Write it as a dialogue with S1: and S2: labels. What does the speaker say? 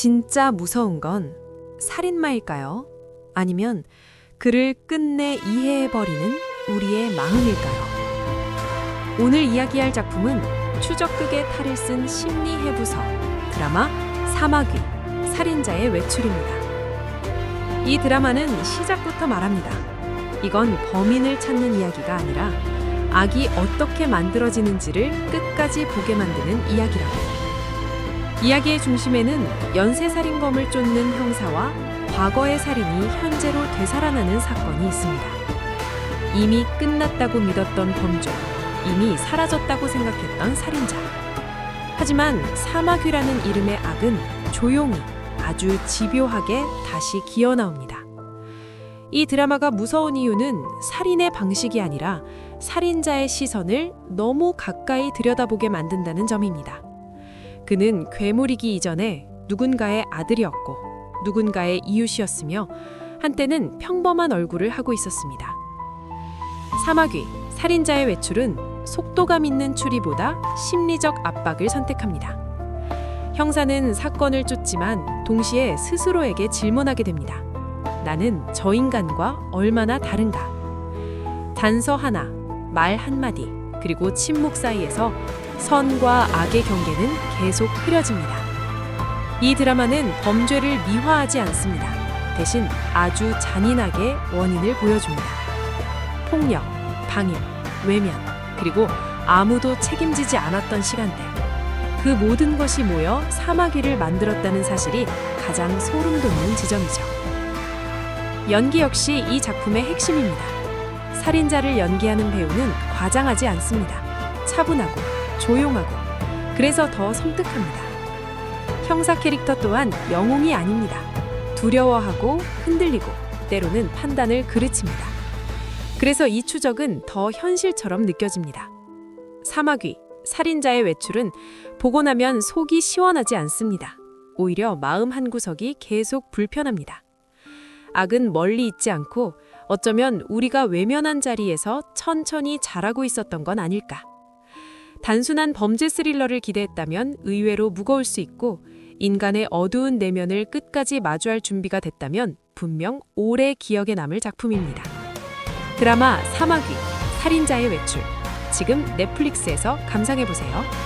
S1: 진짜 무서운 건 살인마일까요? 아니면 그를 끝내 이해해버리는 우리의 마음일까요? 오늘 이야기할 작품은 추적극의 탈을 쓴 심리해부서 드라마 사마귀 살인자의 외출입니다. 이 드라마는 시작부터 말합니다. 이건 범인을 찾는 이야기가 아니라 악이 어떻게 만들어지는지를 끝까지 보게 만드는 이야기라고. 이야기의 중심에는 연쇄살인범을 쫓는 형사와 과거의 살인이 현재로 되살아나는 사건이 있습니다. 이미 끝났다고 믿었던 범죄, 이미 사라졌다고 생각했던 살인자. 하지만 사마귀라는 이름의 악은 조용히 아주 집요하게 다시 기어 나옵니다. 이 드라마가 무서운 이유는 살인의 방식이 아니라 살인자의 시선을 너무 가까이 들여다보게 만든다는 점입니다. 그는 괴물이기 이전에 누군가의 아들이었고 누군가의 이웃이었으며 한때는 평범한 얼굴을 하고 있었습니다. 사마귀, 살인자의 외출은 속도감 있는 추리보다 심리적 압박을 선택합니다. 형사는 사건을 쫓지만 동시에 스스로에게 질문하게 됩니다. 나는 저 인간과 얼마나 다른가? 단서 하나, 말 한마디, 그리고 침묵 사이에서 선과 악의 경계는 계속 흐려집니다. 이 드라마는 범죄를 미화하지 않습니다. 대신 아주 잔인하게 원인을 보여줍니다. 폭력, 방임, 외면, 그리고 아무도 책임지지 않았던 시간들. 그 모든 것이 모여 사마귀를 만들었다는 사실이 가장 소름 돋는 지점이죠. 연기 역시 이 작품의 핵심입니다. 살인자를 연기하는 배우는 과장하지 않습니다. 차분하고 조용하고 그래서 더 섬뜩합니다. 형사 캐릭터 또한 영웅이 아닙니다. 두려워하고 흔들리고 때로는 판단을 그르칩니다. 그래서 이 추적은 더 현실처럼 느껴집니다. 사마귀, 살인자의 외출은 보고 나면 속이 시원하지 않습니다. 오히려 마음 한 구석이 계속 불편합니다. 악은 멀리 있지 않고 어쩌면 우리가 외면한 자리에서 천천히 자라고 있었던 건 아닐까. 단순한 범죄 스릴러를 기대했다면 의외로 무거울 수 있고 인간의 어두운 내면을 끝까지 마주할 준비가 됐다면 분명 오래 기억에 남을 작품입니다. 드라마 사마귀 살인자의 외출 지금 넷플릭스에서 감상해 보세요.